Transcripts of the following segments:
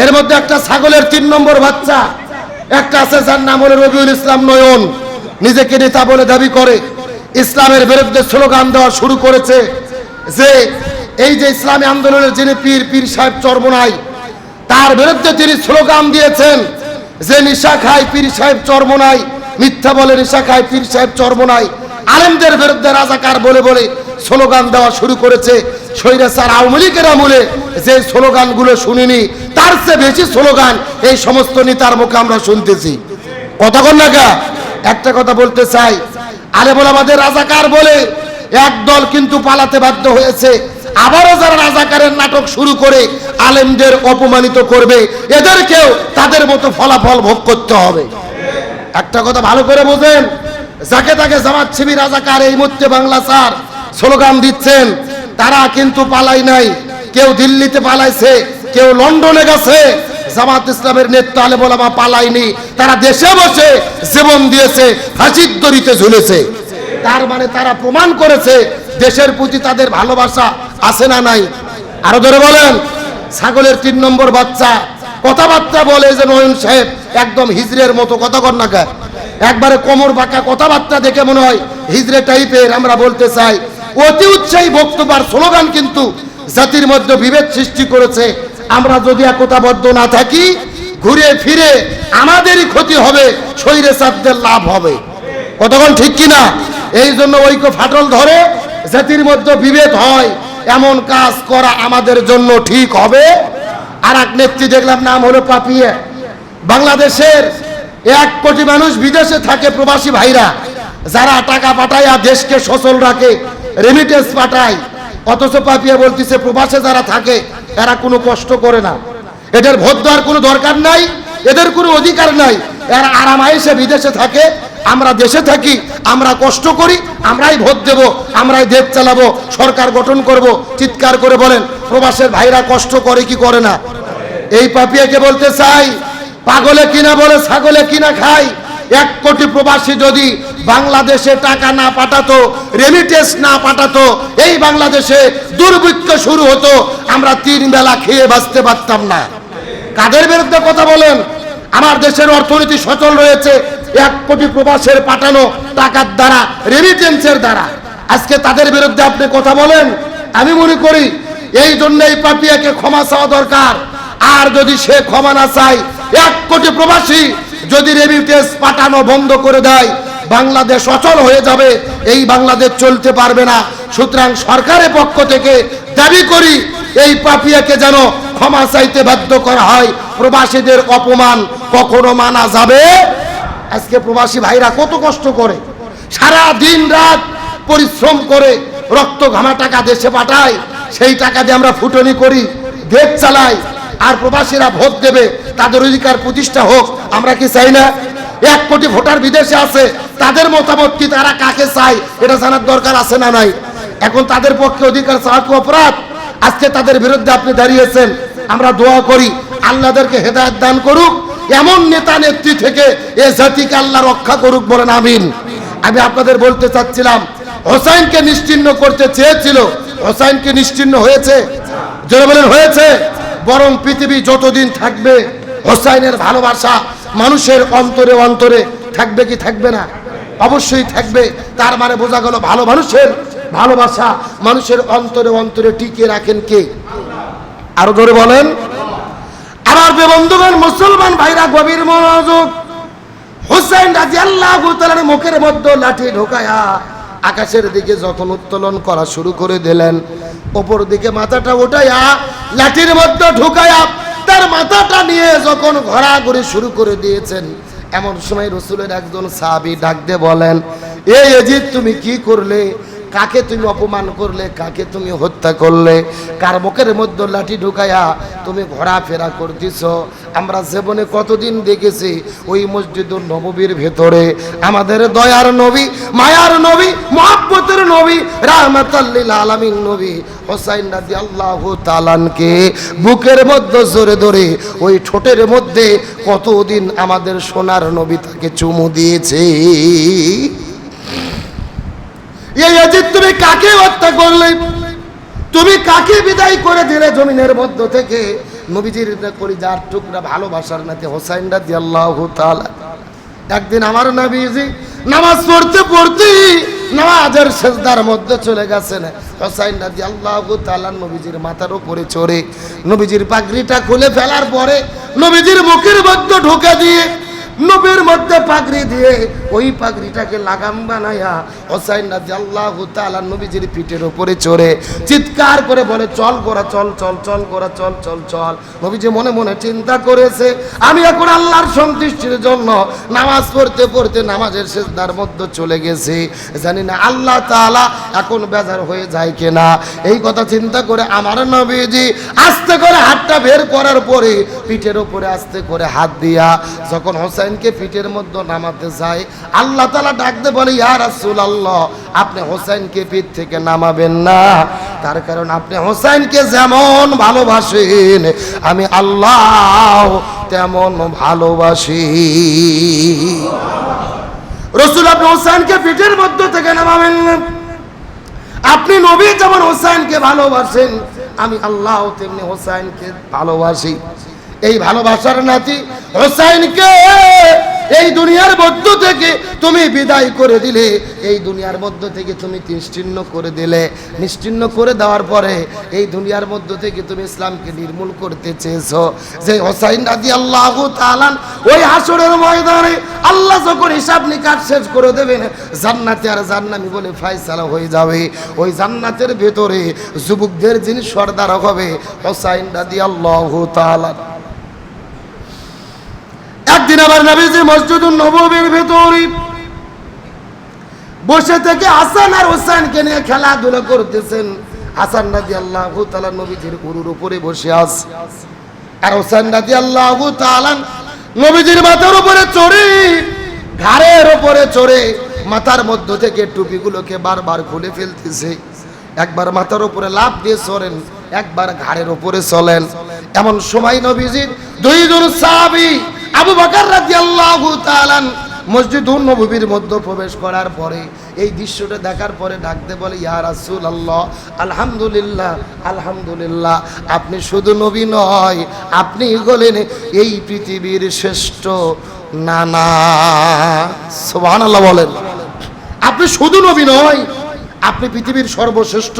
এর মধ্যে একটা ছাগলের তিন নম্বর বাচ্চা, একটা আছে যার নাম হলো রবিউল ইসলাম নয়ন। নিজেকে নেতা বলে দাবি করে। ইসলামের বিরুদ্ধে স্লোগান দেওয়া শুরু করেছে যে, এই যে ইসলামী আন্দোলনের যিনি পীর পীর সাহেব চর্মনাই, তার বিরুদ্ধে তিনি স্লোগান দিয়েছেন যে, নিশা খায় পীর সাহেব চর্মনাই, মিথ্যা বলে নিশা খায় পীর সাহেব চর্মনাই। আলেমদের বিরুদ্ধে রাজাকার বলে বলে স্লোগান দেওয়া শুরু করেছে। স্বৈরাচার আওয়ামী লীগের আমলে যে স্লোগানগুলো শুনিনি, তার চেয়ে বেশি স্লোগান এই সমস্ত নেতার মুখে আমরা শুনতেছি। কথা কন না একটা কথা বলতে চাই। আলে বলে আমাদের রাজাকার বলে এক দল কিন্তু পালাতে বাধ্য হয়েছে। আবারও যারা রাজাকারের নাটক শুরু করে আলেমদের অপমানিত করবে, এদেরকেও তাদের মতো ফলাফল ভোগ করতে হবে। একটা কথা ভালো করে বোঝেন, যাকে তাকে জামাত শিবির রাজাকার এই মুহূর্তে বাংলা স্যার স্লোগান দিচ্ছেন তারা কিন্তু পালাই নাই। কেউ দিল্লিতে পালাইছে, কেউ লন্ডনে গেছে। জামাত ইসলামের নেতা আলে বলামা পালাইনি তারা দেশে বসে জীবন দিয়েছে ফাঁসির দড়িতে ঝুলেছে। তার মানে তারা প্রমাণ করেছে দেশের প্রতি তাদের ভালোবাসা আছে না নাই। আরও ধরে বলেন, ছাগলের তিন নম্বর বাচ্চা। কথাবার্তা বলে যে নয়ন সাহেব, একদম হিজড়ের মতো কথা কর না একবারে কোমর বাঁকা কথাবার্তা দেখে মনে হয় হিজড়ে টাইপের আমরা বলতে চাই। অতি উৎসাহী বক্তব্য আর স্লোগান কিন্তু জাতির মধ্যে বিভেদ সৃষ্টি করেছে। আমরা যদি একতাবদ্ধ না থাকি, ঘুরে ফিরে আমাদেরই ক্ষতি হবে শরীরে সাধ্যের লাভ হবে। কতক্ষণ ঠিক কিনা? এই জন্য ঐক্য ফাটল ধরে, জাতির মধ্যে বিভেদ হয়। এমন কাজ করা আমাদের জন্য ঠিক হবে। আর এক নেত্রী দেখলাম, নাম হলো পাপিয়ে। বাংলাদেশের এক কোটি মানুষ বিদেশে থাকে প্রবাসী ভাইরা, যারা টাকা পাঠায় দেশকে সচল রাখে। রেমিটেন্স পাঠায়। অথচ পাপিয়া বলতেছে, প্রবাসে যারা থাকে, এরা কোনো কষ্ট করে না। এদের ভোট দেওয়ার কোনো দরকার নাই, এদের কোনো অধিকার নাই। এরা আরামায়েসে বিদেশে থাকে, আমরা দেশে থাকি, আমরা কষ্ট করি, আমরাই ভোট দেব, আমরাই দেশ চালাবো, সরকার গঠন করব, চিৎকার করে বলেন, প্রবাসের ভাইরা কষ্ট করে কি করে না? এই পাপিয়াকে বলতে চাই, পাগলে কিনা বলে, ছাগলে কিনা খাই এক কোটি প্রবাসী যদি বাংলাদেশে টাকা না পাঠাতো রেমিটেন্স না পাঠাতো, এই বাংলাদেশে দুর্ভিক্ষ শুরু হতো, আমরা তিন বেলা খেয়ে বাঁচতে পারতাম না। কাদের বিরুদ্ধে কথা বলেন? আমার দেশের অর্থনীতি সচল রয়েছে, এক কোটি প্রবাসের পাঠানো টাকার দ্বারা রেমিটেন্সের দ্বারা। আজকে তাদের বিরুদ্ধে আপনি কথা বলেন? আমি মনে করি, এই জন্য এই পাপিয়াকে ক্ষমা চাওয়া দরকার। আর যদি সে ক্ষমা না চায়, এক কোটি প্রবাসী যদি রেমিটেন্স পাঠানো বন্ধ করে দেয়, বাংলাদেশ অচল হয়ে যাবে, এই বাংলাদেশ চলতে পারবে না। সুতরাং সরকারের পক্ষ থেকে দাবি করি, এই পাপিয়াকে যেন ক্ষমা চাইতে বাধ্য করা হয়। প্রবাসীদের অপমান কখনো মানা যাবে। আজকে প্রবাসী ভাইরা কত কষ্ট করে সারা দিন রাত পরিশ্রম করে রক্ত ঘামা টাকা দেশে পাঠায়, সেই টাকা দিয়ে আমরা ফুটনি করি, দেশ চালাই, আর প্রবাসীরা ভোট দেবে। তাদের অধিকার প্রতিষ্ঠা হোক, আমরা কি চাই না? এক কোটি ভোটার বিদেশে আছে, তাদের মতামত কি, তারা কাকে চায়, এটা জানার দরকার আছে না নাই? এখন তাদের পক্ষে অধিকার চাওয়া কি অপরাধ? আজকে তাদের বিরুদ্ধে আপনি দাঁড়িয়েছেন, আমরা দোয়া করি আল্লাহদেরকে হেদায়ত দান করুক, এমন নেতা নেত্রী থেকে এ জাতিকে আল্লাহ রক্ষা করুক বলেন, আমিন। আমি আপনাদের বলতে চাচ্ছিলাম, হোসাইনকে নিশ্চিহ্ন করতে চেয়েছিল, হোসাইনকে নিশ্চিহ্ন হয়েছে? যারা বলেন, হয়েছে। বরং পৃথিবী যতদিন থাকবে হোসাইনের ভালোবাসা মানুষের অন্তরে অন্তরে থাকবে কি থাকবে না? অবশ্যই থাকবে। তার মানে বোঝা গেল ভালো মানুষের ভালোবাসা মানুষের অন্তরে অন্তরে টিকিয়ে রাখেন কে? আরও ধরে বলেন। আমার যে বন্ধুগণ, মুসলমান ভাইরা, গভীর মনোযোগ। হুসাইন রাজি আল্লাহ মুখের মধ্যে লাঠি ঢোকায়া আকাশের দিকে যখন উত্তোলন করা শুরু করে দিলেন। ওপর দিকে মাথাটা উঠাইয়া লাঠির মধ্যে ঢুকায়া তার মাথাটা নিয়ে যখন ঘোরাঘুরি শুরু করে দিয়েছেন, এমন সময় রসুলের একজন সাহাবি ডাক দিয়ে বলেন এই এজিদ, তুমি কি করলে? কাকে তুমি অপমান করলে, কাকে তুমি হত্যা করলে? কার মুখের মধ্যে লাঠি ঢুকায়া তুমি ঘোরাফেরা করতেছ? আমরা জীবনে কতদিন দেখেছি ওই মসজিদুল নববীর ভেতরে আমাদের দয়ার নবী, মায়ার নবী, মহাব্বতের নবী রাহমাতাল্লিল আলামিন নবী হোসাইন রাজি আল্লাহ তালানকে বুকের মধ্যে জোরে ধরে ওই ঠোঁটের মধ্যে কতদিন আমাদের সোনার নবী তাকে চুমু দিয়েছে? এই অজিত, তুমি কাকে হত্যা করলে? তুমি কাকে বিদায় করে দিলে জমিনের মধ্য থেকে? নবীজির কলিজার টুকরা ভালোবাসার নাতে হোসাইন রাজি আল্লাহ একদিন আমার নবীজি নামাজ পড়তে পড়তে নামাজের সেজদার মধ্যে চলে গেছেন। হোসাইন রাজি আল্লাহ তাআলা নবীজির মাথার উপরে চড়ে নবীজির পাগড়িটা খুলে ফেলার পরে নবীজির মুখের মধ্যে ঢুকে দিয়ে নবীর মধ্যে পাগড়ি দিয়ে ওই পাগড়িটাকে লাগাম বানায়া হোসাইন রাজি আল্লাহ তাআলা নবীজির পিঠের উপরে চড়ে চিৎকার করে বলে, চল গোরা, চল চল চল গোরা, চল চল চল। নবীজি মনে মনে চিন্তা করেছে, আমি এখন আল্লাহর সন্তুষ্টির জন্য নামাজ পড়তে পড়তে নামাজের শেষদার মধ্যে চলে গেছি। জানি না আল্লাহ তাআলা এখন বেজার হয়ে যায় কিনা? এই কথা চিন্তা করে আমার নবীজি আস্তে করে হাতটা বের করার পরে পিঠের উপরে আস্তে করে হাত দিয়া যখন হোসেনকে পিঠের মধ্যে নামাতে যায়, আল্লাহ তালা ডাকতে বলে, ইয়া রাসূলুল্লাহ, আপনি হোসেনকে পিঠ থেকে নামাবেন না। তার কারণ আপনি হোসেনকে যেমন ভালোবাসেন, আমি আল্লাহ তেমন ভালোবাসি। রসুল, আপনি হোসেনকে পিঠের মধ্য থেকে নামাবেন না। আপনি নবী যেমন হোসেনকে ভালোবাসেন, আমি আল্লাহ তেমনি হোসেনকে ভালোবাসি। এই ভালোবাসার নাতি হোসাইনকে এই দুনিয়ার মধ্য থেকে তুমি বিদায় করে দিলে। এই দুনিয়ার মধ্য থেকে তুমি নিশ্চিন্ন করে দিলে। নিশ্চিন্ন করে দেওয়ার পরে এই দুনিয়ার মধ্য থেকে তুমি ইসলামকে নির্মূল করতে চেয়েছো। যে হোসাইন রাজি আল্লাহ তালান ওই হাসরের ময়দানে আল্লাহ যখন হিসাব নিকাশ শেষ করে দেবেন, জান্নাতে আর জান্নামি বলে ফায়সালা হয়ে যাবে। ওই জান্নাতের ভেতরে যুবকদের যিনি সর্দার হবে, হোসাইন রাজি আল্লাহ তালান একদিন আবার নবীজি মসজিদুল নববীর ভেতরে বসে থেকে হাসান আর হোসেনকে নিয়ে খেলাধুলা করতেছেন। হাসান আল্লাহ তালা নবীজির উরুর উপরে বসে আছে। আর হোসেন আল্লাহ তালান নবীজির মাথার উপরে চড়ে, ঘাড়ের উপরে চড়ে মাথার মধ্য থেকে টুপিগুলোকে বারবার খুলে ফেলতেছে। একবার মাথার উপরে লাভ দিয়ে চড়েন, একবার ঘাড়ের উপরে চলেন। এমন সময় নবীজির দুইজন সাহাবী আবু বকর রাদিয়াল্লাহু তাআলা মসজিদুন নববীর মধ্যে প্রবেশ করার পরে এই দৃশ্যটা দেখার পরে ডাকতে বলে, ইয়া রাসূল আল্লাহ আলহামদুলিল্লাহ আলহামদুলিল্লাহ, আপনি শুধু নবী নয়, আপনি হলেন এই পৃথিবীর শ্রেষ্ঠ নানা। সোহান আল্লাহ বলেন। আপনি শুধু নবী নয়, আপনি পৃথিবীর সর্বশ্রেষ্ঠ।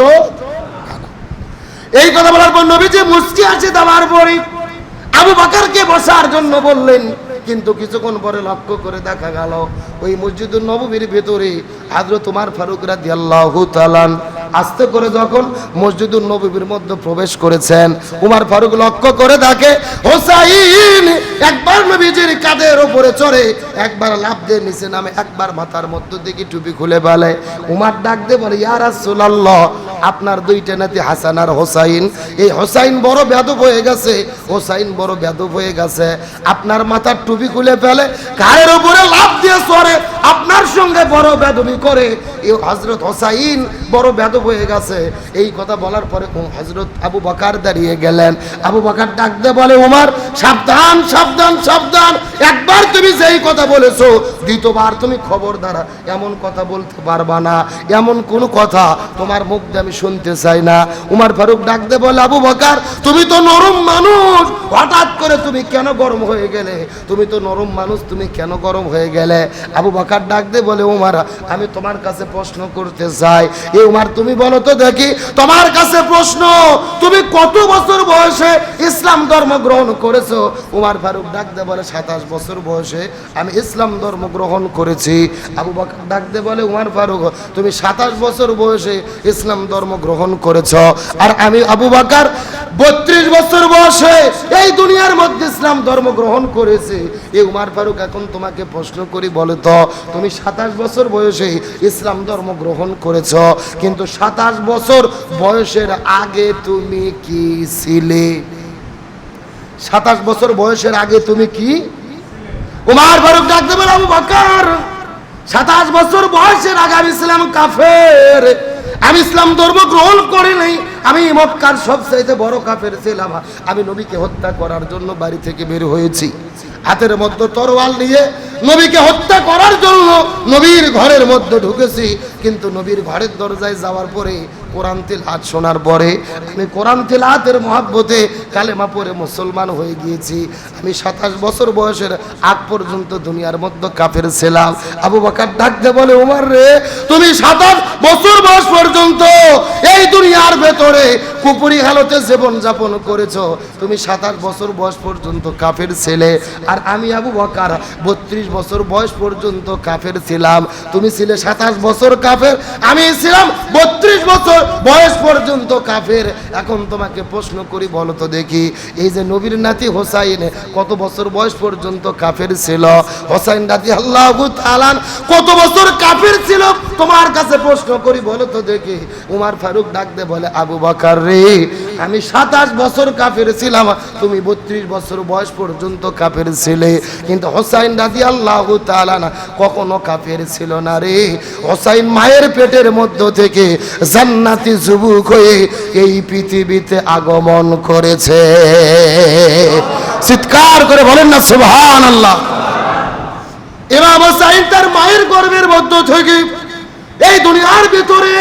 এই কথা বলার পর নবী যে মুস্কি আছে দেওয়ার পরে আবু বাকারকে বসার জন্য বললেন, কিন্তু কিছুক্ষণ পরে লক্ষ্য করে দেখা গেল, ওই মসজিদুল নবীর ভেতরে হাজরত তোমার ফারুক রাজি আল্লাহ আস্তে করে যখন মসজিদুল নববীর মধ্যে প্রবেশ করেছেন, উমার ফারুক লক্ষ্য করে দেখে, হোসাইন! একবার নবীজির কাঁধের ওপরে চড়ে, একবার লাভ দিয়ে নিচে নামে, একবার মাথার মধ্য থেকে টুপি খুলে ফেলে। উমার ডাক দিয়ে বলে, ইয়া রাসূলুল্লাহ! আপনার দুইটা নাতি হাসান আর হোসাইন। এই হোসাইন বড় বেদব হয়ে গেছে। হোসাইন বড় বেদব হয়ে গেছে। আপনার মাথার টুপি খুলে ফেলে কারের উপরে লাভ দিয়ে সরে আপনার সঙ্গে বড় বেদবি করে এই হজরত হোসাইন বড় বেদব হয়ে গেছে। এই কথা বলার পরে হজরত আবু বকার দাঁড়িয়ে গেলেন। আবু বকার ডাক দিয়ে বলে, উমার, সাবধান সাবধান সাবধান। একবার তুমি যেই কথা বলেছ, দ্বিতীয়বার তুমি খবর দ্বারা এমন কথা বলতে পারবা না। এমন কোন কথা তোমার মুখ দিয়ে আমি শুনতে চাই না। উমার ফারুক ডাকতে বলে, আবু বকার, তুমি তো নরম মানুষ। হঠাৎ করে তুমি কেন গরম হয়ে গেলে? তুমি তো নরম মানুষ, তুমি কেন গরম হয়ে গেলে? আবু বকার ডাক দে বলে, উমার, আমি তোমার কাছে প্রশ্ন করতে চাই। এ উমার, তুমি বলো তো দেখি, তোমার কাছে প্রশ্ন, তুমি কত বছর বয়সে ইসলাম ধর্ম গ্রহণ করেছ? উমার ফারুক ডাক দে বলে, সাতাশ বছর বয়সে আমি ইসলাম ধর্ম গ্রহণ করেছি। আবু বকর ডাক দে বলে, উমার ফারুক, তুমি সাতাশ বছর বয়সে ইসলাম ধর্ম গ্রহণ করেছ। আর আমি, আবু বাকার, বত্রিশ বছর বয়সে এই দুনিয়ার মধ্যে ইসলাম ধর্ম গ্রহণ করেছে। এই উমার ফারুক, এখন তোমাকে প্রশ্ন করি, বলে তো তুমি সাতাশ বছর বয়সে ইসলাম ধর্ম গ্রহণ করেছ, কিন্তু সাতাশ বছর বয়সের আগে তুমি কি ছিলে? সাতাশ বছর বয়সের আগে তুমি কি? উমার ফারুক ডাকতে বলে আবু সাতাশ বছর বয়সের আগে আমি ইসলাম কাফের। আমি ইসলাম ধর্ম গ্রহণ করি নাই। আমি মক্কার সবচাইতে বড় কাফের ছিলাম। আমি নবীকে হত্যা করার জন্য বাড়ি থেকে বের হয়েছি। হাতের মধ্যে তরোয়াল নিয়ে নবীকে হত্যা করার জন্য নবীর ঘরের মধ্যে ঢুকেছি। কিন্তু নবীর ঘরের দরজায় যাওয়ার পরে কোরআন তেল হাত শোনার পরে আমি কোরআন তেল হাতের মহাব্বতে কালেমা পড়ে মুসলমান হয়ে গিয়েছি। আমি সাতাশ বছর বয়সের আগ পর্যন্ত দুনিয়ার মধ্যে কাফের ছিলাম। আবু বাকার ডাকতে বলে, উমার রে, তুমি সাতাশ বছর বয়স পর্যন্ত এই দুনিয়ার ভেতরে কুপুরি হালতে জীবন যাপন করেছ। তুমি সাতাশ বছর বয়স পর্যন্ত কাফের ছেলে আর আমি আবু বকার বত্রিশ বছর বয়স পর্যন্ত কাফের ছিলাম। তুমি ছিলে সাতাশ বছর কাফের, আমি ছিলাম বত্রিশ বছর বয়স পর্যন্ত কাফের। এখন তোমাকে প্রশ্ন করি, বলো তো দেখি। এই যে নবীর নাতি হোসাইন কত বছর বয়স পর্যন্ত কাফের ছিল? হোসাইন নাতি আল্লাহ আলান কত বছর কাফের ছিল? তোমার কাছে প্রশ্ন করি, বলো তো দেখি। উমার ফারুক ডাকতে বলে, আবু বাকার রে আমি সাতাশ বছর কাফের ছিলাম। তুমি বত্রিশ বছর বয়স পর্যন্ত কাফের ছিলে। কিন্তু হোসাইন রাজি আল্লাহ তালানা কখনো কাফের ছিল না রে। হোসাইন মায়ের পেটের মধ্য থেকে জান্নাতি যুবক হয়ে এই পৃথিবীতে আগমন করেছে। চিৎকার করে বলেন না সুবহান আল্লাহ এবার হোসাইন তার মায়ের গর্ভের মধ্য থেকে এই দুনিয়ার ভিতরে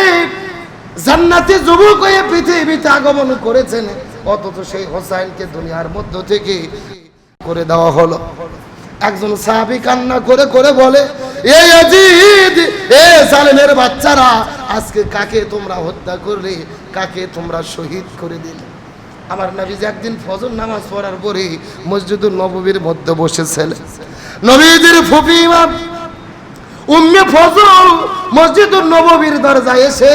জান্নাতি যুবক হয়ে পৃথিবীতে আগমন করেছেন, অথচ সেই হোসাইনকে দুনিয়ার মধ্য থেকে করে দেওয়া হলো। একজন সাহাবি কান্না করে করে বলে, এ আজিদ এ জালেমের বাচ্চারা, আজকে কাকে তোমরা হত্যা করলে, কাকে তোমরা শহীদ করে দিলে? আমার নবীজি একদিন ফজর নামাজ পড়ার পরে মসজিদুল নববীর মধ্যে বসেছিলেন ফুফি ইমাম উম্মে ফজল মসজিদুল নববীর দরজায় এসে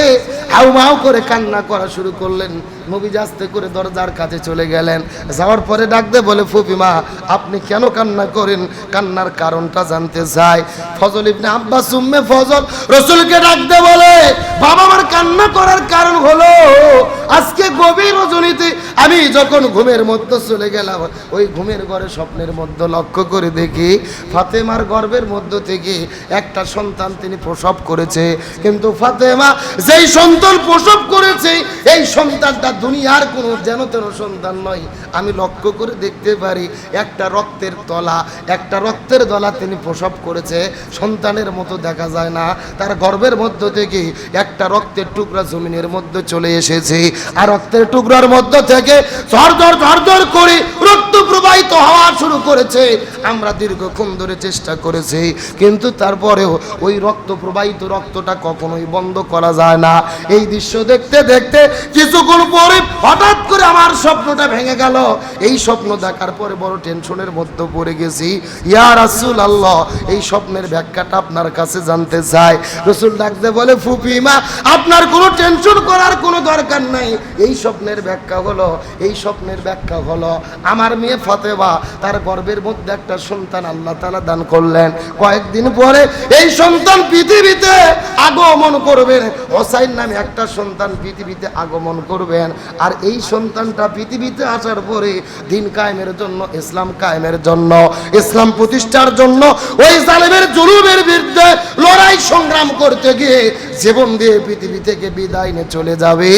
হাউ মাউ করে কান্না করা শুরু করলেন। নবী আস্তে করে দরজার কাছে চলে গেলেন। যাওয়ার পরে ডাকতে বলে ফুপিমা আপনি কেন কান্না করেন? কান্নার কারণটা জানতে চাই। ফজল ইবনে আব্বাস, উম্মে ফজল রসুলকে ডাকতে বলে, বাবা আমার কান্না করার কারণ হলো, আজকে গভীর রজনীতে আমি যখন ঘুমের মধ্যে চলে গেলাম, ওই ঘুমের ঘরে স্বপ্নের মধ্যে লক্ষ্য করে দেখি, ফাতেমার গর্ভের মধ্য থেকে একটা সন্তান তিনি প্রসব করেছে। কিন্তু ফাতেমা যেই সন্তান প্রসব করেছে, এই সন্তানটা দুনিয়ার কোনো যেন তেন সন্তান নয়। আমি লক্ষ্য করে দেখতে পারি, একটা রক্তের তলা, একটা রক্তের দলা তিনি প্রসব করেছে। সন্তানের মতো দেখা যায় না। তার গর্বের মধ্য থেকে একটা রক্তের টুকরা জমিনের মধ্যে চলে এসেছে। আর রক্তের টুকরার মধ্য থেকে ঝরঝর ঝরঝর করে রক্ত প্রবাহিত হওয়া শুরু করেছে। আমরা দীর্ঘক্ষণ ধরে চেষ্টা করেছি, কিন্তু তারপরেও ওই রক্ত প্রবাহিত রক্তটা কখনোই বন্ধ করা যায় না। এই দৃশ্য দেখতে দেখতে কিছুক্ষণ পরে হঠাৎ করে আমার স্বপ্নটা ভেঙে গেল। এই স্বপ্ন দেখার পরে বড় টেনশনের মধ্যে পড়ে গেছি। ইয়া রাসূল আল্লাহ এই স্বপ্নের ব্যাখ্যাটা আপনার কাছে জানতে চাই। রসুল ডাকতে বলে ফুপিমা আপনার কোনো টেনশন করার কোনো দরকার নাই। এই স্বপ্নের ব্যাখ্যা হলো, এই স্বপ্নের ব্যাখ্যা হলো আমার মেয়ে ফাতেমা, তার গর্ভের মধ্যে একটা সন্তান আল্লাহ তাআলা দান করলেন। কয়েকদিন পরে এই সন্তান পৃথিবীতে আগমন করবেন। হোসাইন নামে একটা সন্তান পৃথিবীতে আগমন করবেন। আর এই সন্তানটা পৃথিবীতে আসার পরে দিন কায়েমের জন্য, ইসলাম কায়েমের জন্য, ইসলাম প্রতিষ্ঠার জন্য ওই জালেমের জুলুমের বিরুদ্ধে লড়াই সংগ্রাম করতে গিয়ে জীবন দিয়ে পৃথিবী থেকে বিদায় নিয়ে চলে যাবে।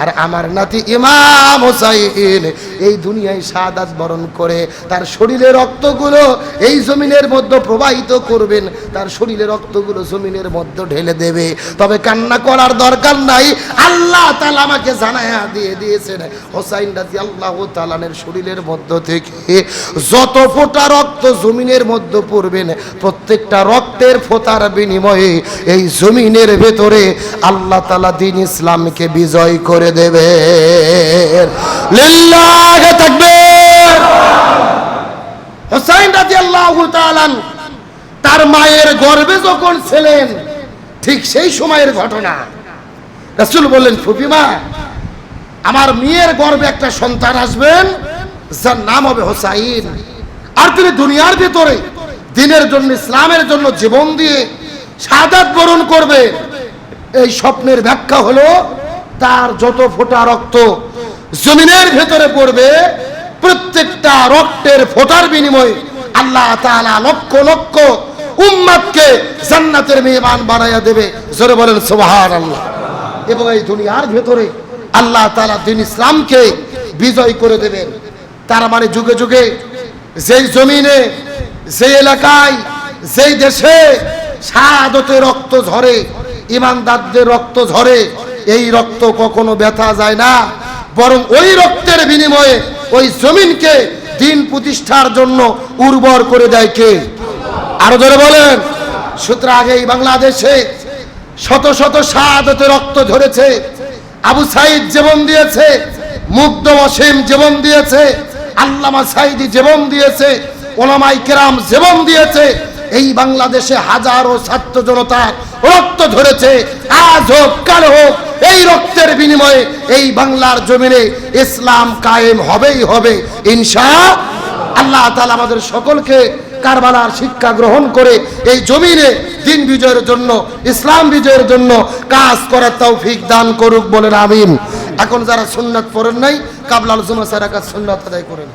আর আমার নাতি ইমাম হোসাইন এই দুনিয়ায় শাহাদাত বরণ করে, তার শরীরের রক্তগুলো এই জমিনের মধ্যে প্রবাহিত করবেন, তার শরীরের রক্তগুলো জমিনের মধ্যে ঢেলে দেবে। তবে কান্না করার দরকার নাই। আল্লাহ তাআলা আমাকে জানায়া দিয়ে দিয়েছেন, হোসাইন রাজি আল্লাহ তালানের শরীরের মধ্য থেকে, যত ফোঁটা রক্ত জমিনের মধ্যে পড়বেন, প্রত্যেকটা রক্তের ফোঁটার বিনিময়ে এই জমিনের ভেতরে আল্লাহ তালা দিন ইসলামকে বিজয় করে দেবে লিল্লাহে তাকবীর। তার মায়ের গর্ভে যখন ছিলেন, ঠিক সেই সময়ের ঘটনা। রাসূল বললেন ফুপিমা আমার মেয়ের গর্ভে একটা সন্তান আসবেন যার নাম হবে হোসাইন। আর তিনি দুনিয়ার ভিতরে, দিনের জন্য, ইসলামের জন্য জীবন দিয়ে সাদাত বরণ করবে। এই স্বপ্নের ব্যাখ্যা হলো, তার যত ফোঁটা রক্ত জমিনের ভেতরে পড়বে প্রত্যেকটা রক্তের ফোটার বিনিময়ে আল্লাহ তাআলা লক্ষ লক্ষ উম্মাদকে জান্নাতের মেহমান বানাইয়া দেবে। জোরে বলেন, সুবহানাল্লাহ। এবং এই দুনিয়ার ভেতরে আল্লাহ তাআলা দিন ইসলামকে বিজয় করে দেবেন। তার মানে যুগে যুগে যেই জমিনে, যেই এলাকায়, যেই দেশে শাহাদতে রক্ত ঝরে ইমানদারদের রক্ত ঝরে, এই রক্ত কখনো ব্যথা যায় না। বরং ওই রক্তের বিনিময়ে ওই জমিনকে দিন প্রতিষ্ঠার জন্য উর্বর করে দেয় কে? আরও ধরে বলেন। সুতরাং এই বাংলাদেশে শত শত শাহাদতে রক্ত ধরেছে আবু সাইদ জীবন দিয়েছে, মুগ্ধ অসীম জীবন দিয়েছে, আল্লামা সাইদি জীবন দিয়েছে, ওলামাই কেরাম জীবন দিয়েছে, এই বাংলাদেশে হাজারো ছাত্র জনতা রক্ত ধরেছে আজ হোক, কাল হোক এই রক্তের বিনিময়ে এই বাংলার জমিনে ইসলাম কায়েম হবেই হবে, ইনশা আল্লাহ তালা আমাদের সকলকে কারবালার শিক্ষা গ্রহণ করে এই জমিনে দিন বিজয়ের জন্য, ইসলাম বিজয়ের জন্য কাজ করার তৌফিক দান করুক বলেন, আমিন। এখন যারা সুন্নাত পড়েন নাই, কাবলাল জুমা সারা কাজ সুন্নাত আদায় করেন।